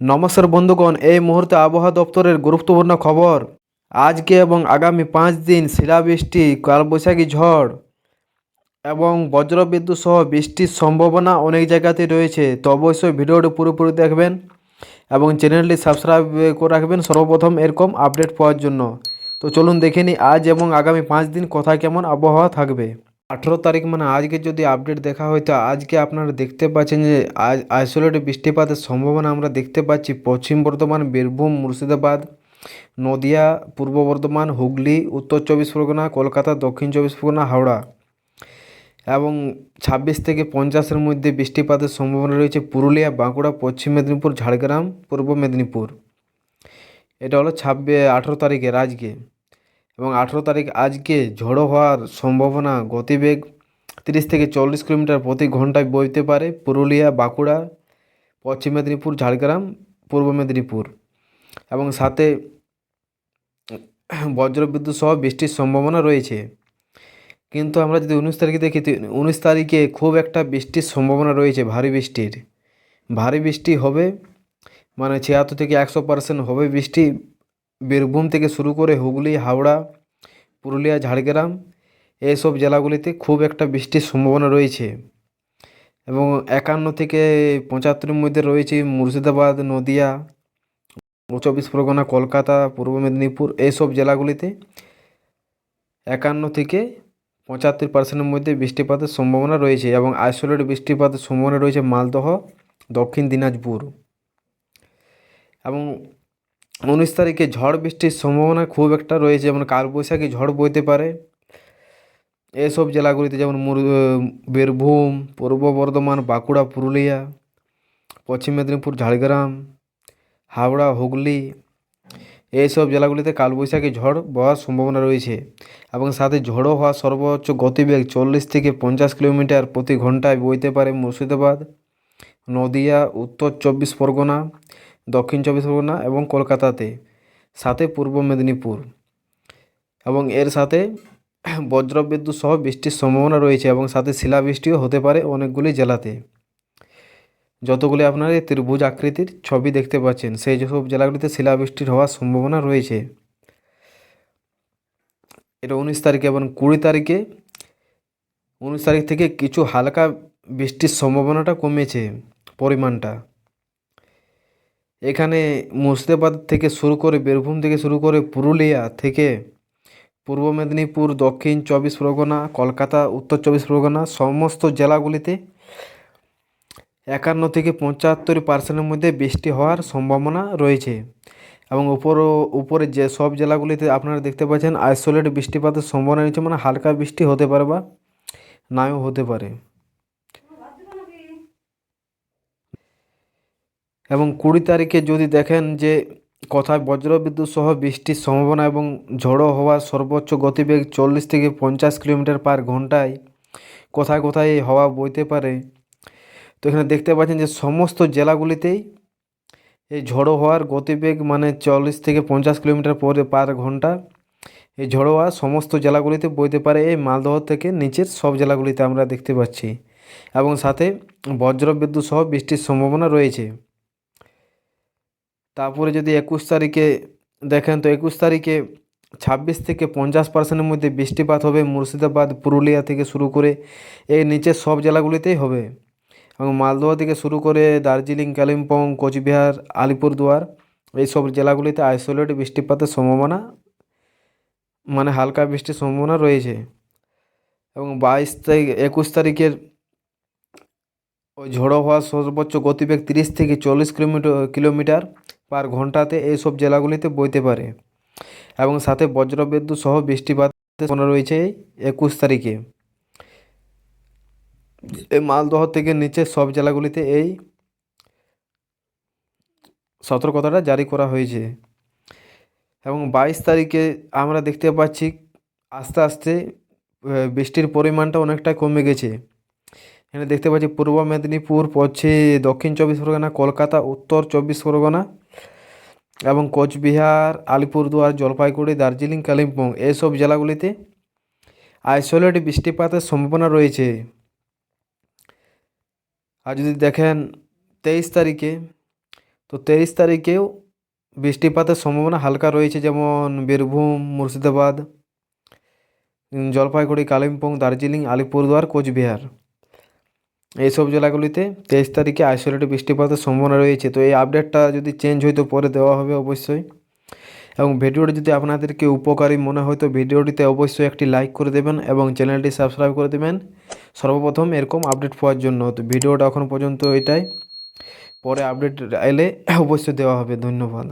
নমস্কার বন্ধুগণ, এই মুহূর্তে আবহাওয়া দপ্তরের গুরুত্বপূর্ণ খবর। আজকে এবং আগামী পাঁচ দিন শিলাবৃষ্টি, কালবৈশাখী ঝড় এবং বজ্রবিদ্যুৎ সহ বৃষ্টির সম্ভাবনা অনেক জায়গাতে রয়েছে। তো অবশ্যই ভিডিওটি পুরোপুরি দেখবেন এবং চ্যানেলটি সাবস্ক্রাইব করে রাখবেন সর্বপ্রথম এরকম আপডেট পাওয়ার জন্য। তো চলুন দেখে নিই, আজ এবং আগামী পাঁচ দিন কোথায় কেমন আবহাওয়া থাকবে। আঠেরো তারিখ মানে আজকে যদি আপডেট দেখা হয়, তো আজকে আপনারা দেখতে পাচ্ছেন যে আজ আইসোলেট বৃষ্টিপাতের সম্ভাবনা আমরা দেখতে পাচ্ছি। পশ্চিম বর্ধমান, বীরভূম, মুর্শিদাবাদ, নদিয়া, পূর্ব বর্ধমান, হুগলি, উত্তর চব্বিশ পরগনা, কলকাতা, দক্ষিণ চব্বিশ পরগনা, হাওড়া এবং ছাব্বিশ থেকে পঞ্চাশের মধ্যে বৃষ্টিপাতের সম্ভাবনা রয়েছে। পুরুলিয়া, বাঁকুড়া, পশ্চিম মেদিনীপুর, ঝাড়গ্রাম, পূর্ব মেদিনীপুর। এটা হলো ছাব্বিশ, আঠেরো তারিখের আজকে। এবং আঠেরো তারিখ আজকে ঝড়ো হওয়ার সম্ভাবনা গতিবেগ তিরিশ থেকে চল্লিশ কিলোমিটার প্রতি ঘন্টায় বইতে পারে পুরুলিয়া, বাঁকুড়া, পশ্চিম মেদিনীপুর, ঝাড়গ্রাম, পূর্ব মেদিনীপুর। এবং সাথে বজ্রবিদ্যুৎ সহ বৃষ্টির সম্ভাবনা রয়েছে। কিন্তু আমরা যদি উনিশ তারিখে দেখি উনিশ তারিখে খুব একটা বৃষ্টির সম্ভাবনা রয়েছে, ভারী বৃষ্টির। ভারী বৃষ্টি হবে মানে ছিয়াত্তর থেকে একশো পার্সেন্ট হবে বৃষ্টি বীরভূম থেকে শুরু করে হুগলি, হাওড়া, পুরুলিয়া, ঝাড়গ্রাম এইসব জেলাগুলিতে খুব একটা বৃষ্টির সম্ভাবনা রয়েছে এবং একান্ন থেকে পঁচাত্তরের মধ্যে রয়েছে মুর্শিদাবাদ, নদিয়া চব্বিশ পরগনা, কলকাতা, পূর্ব মেদিনীপুর এইসব জেলাগুলিতে একান্ন থেকে পঁচাত্তর পার্সেন্টের মধ্যে বৃষ্টিপাতের সম্ভাবনা রয়েছে এবং আইসোলেট বৃষ্টিপাতের সম্ভাবনা রয়েছে মালদহ, দক্ষিণ দিনাজপুর এবং উনিশ তারিখে ঝড় বৃষ্টির সম্ভাবনা খুব একটা রয়েছে, যেমন কালবৈশাখী ঝড় বইতে পারে। এসব জেলাগুলিতে যেমন বীরভূম, পূর্ব বর্ধমান, বাঁকুড়া, পুরুলিয়া, পশ্চিম মেদিনীপুর, ঝাড়গ্রাম, হাওড়া, হুগলি এইসব জেলাগুলিতে কালবৈশাখী ঝড় বওয়ার সম্ভাবনা রয়েছে এবং সাথে ঝড়ো হওয়ার সর্বোচ্চ গতিবেগ চল্লিশ থেকে পঞ্চাশ কিলোমিটার প্রতি ঘন্টায় বইতে পারে মুর্শিদাবাদ, নদিয়া, উত্তর চব্বিশ পরগনা দক্ষিণ চব্বিশ পরগনা এবং কলকাতাতে, সাথে পূর্ব মেদিনীপুর এবং এর সাথে বজ্রবিদ্যুৎ সহ বৃষ্টির সম্ভাবনা রয়েছে এবং সাথে শিলাবৃষ্টিও হতে পারে অনেকগুলি জেলাতে। যতগুলি আপনারা এই ত্রিভুজ আকৃতির ছবি দেখতে পাচ্ছেন, সেই সব জেলাগুলিতে শিলাবৃষ্টির হওয়ার সম্ভাবনা রয়েছে। এটা উনিশ তারিখে এবং কুড়ি তারিখে, উনিশ তারিখ থেকে কিছু হালকা বৃষ্টির সম্ভাবনাটা কমেছে পরিমাণটা। এখানে মুর্শিদাবাদ থেকে শুরু করে বীরভূম থেকে শুরু করে পুরুলিয়া থেকে পূর্ব মেদিনীপুর, দক্ষিণ চব্বিশ পরগনা, কলকাতা, উত্তর চব্বিশ পরগনা সমস্ত জেলাগুলিতে একান্ন থেকে পঁচাত্তর পার্সেন্টের মধ্যে বৃষ্টি হওয়ার সম্ভাবনা রয়েছে। এবং উপর উপরে যে সব জেলাগুলিতে আপনারা দেখতে পাচ্ছেন আইসোলেট বৃষ্টিপাতের সম্ভাবনা রয়েছে মানে হালকা বৃষ্টি হতে পারে বা নাও হতে পারে। এবং কুড়ি তারিখে যদি দেখেন যে কোথায় বজ্রবিদ্যুৎ সহ বৃষ্টির সম্ভাবনা এবং ঝড়ো হওয়ার সর্বোচ্চ গতিবেগ চল্লিশ থেকে পঞ্চাশ কিলোমিটার পার ঘন্টায় কোথায় কোথায় হাওয়া বইতে পারে। তো এখানে দেখতে পাচ্ছেন যে সমস্ত জেলাগুলিতেই এই ঝড়ো হওয়ার গতিবেগ মানে চল্লিশ থেকে পঞ্চাশ কিলোমিটার পরে পার ঘণ্টা। এই ঝড়ো হওয়া সমস্ত জেলাগুলিতে বইতে পারে। এই মালদহ থেকে নিচের সব জেলাগুলিতে আমরা দেখতে পাচ্ছি। এবং সাথে বজ্রবিদ্যুৎ সহ বৃষ্টির সম্ভাবনা রয়েছে। তারপরে যদি একুশ তারিখে দেখেন তো একুশ তারিখে ছাব্বিশ থেকে পঞ্চাশ পার্সেন্টের মধ্যে বৃষ্টিপাত হবে মুর্শিদাবাদ, পুরুলিয়া থেকে শুরু করে এই নিচের সব জেলাগুলিতেই হবে। এবং মালদহ থেকে শুরু করে দার্জিলিং, কালিম্পং, কোচবিহার, আলিপুরদুয়ার এইসব জেলাগুলিতে আইসোলেট বৃষ্টিপাতের সম্ভাবনা মানে হালকা বৃষ্টির সম্ভাবনা রয়েছে। এবং বাইশ তারিখ, একুশ তারিখের ওই ঝড়ো হওয়ার সর্বোচ্চ গতিবেগ তিরিশ থেকে চল্লিশ কিলোমিটার কিলোমিটার পার ঘন্টাতে এইসব জেলাগুলিতে বইতে পারে এবং সাথে বজ্রবিদ্যুৎ সহ বৃষ্টিপাত রয়েছে একুশ তারিখে। এই মালদহ থেকে নিচে সব জেলাগুলিতে এই সতর্কতাটা জারি করা হয়েছে এবং বাইশ তারিখে আমরা দেখতে পাচ্ছি আস্তে আস্তে বৃষ্টির পরিমাণটা অনেকটা কমে গেছে। এখানে দেখতে পাচ্ছি পূর্ব মেদিনীপুর, পশ্চিম, দক্ষিণ চব্বিশ পরগনা, কলকাতা, উত্তর চব্বিশ পরগনা এবং কোচবিহার, আলিপুরদুয়ার, জলপাইগুড়ি, দার্জিলিং, কালিম্পং এইসব জেলাগুলিতে আইসোলেট বৃষ্টিপাতের সম্ভাবনা রয়েছে। আর যদি দেখেন তেইশ তারিখে, তো তেইশ তারিখেও বৃষ্টিপাতের সম্ভাবনা হালকা রয়েছে, যেমন বীরভূম, মুর্শিদাবাদ জলপাইগুড়ি, কালিম্পং, দার্জিলিং, আলিপুরদুয়ার, কোচবিহার। এইসব জেলাগুলিতে তেইশ তারিখে আইসোলেটেড বৃষ্টিপাতের সম্ভাবনা রয়েছে। তো এই আপডেটটা যদি চেঞ্জ হয় তো পরে দেওয়া হবে অবশ্যই। এবং ভিডিওটি যদি আপনাদেরকে উপকারী মনে হয় তো ভিডিওটিতে অবশ্যই একটি লাইক করে দেবেন এবং চ্যানেলটি সাবস্ক্রাইব করে দেবেন। সর্বপ্রথম এরকম আপডেট পাওয়ার জন্য। তো ভিডিওটা এখন পর্যন্ত এটাই। পরে আপডেট এলে অবশ্যই দেওয়া হবে। ধন্যবাদ।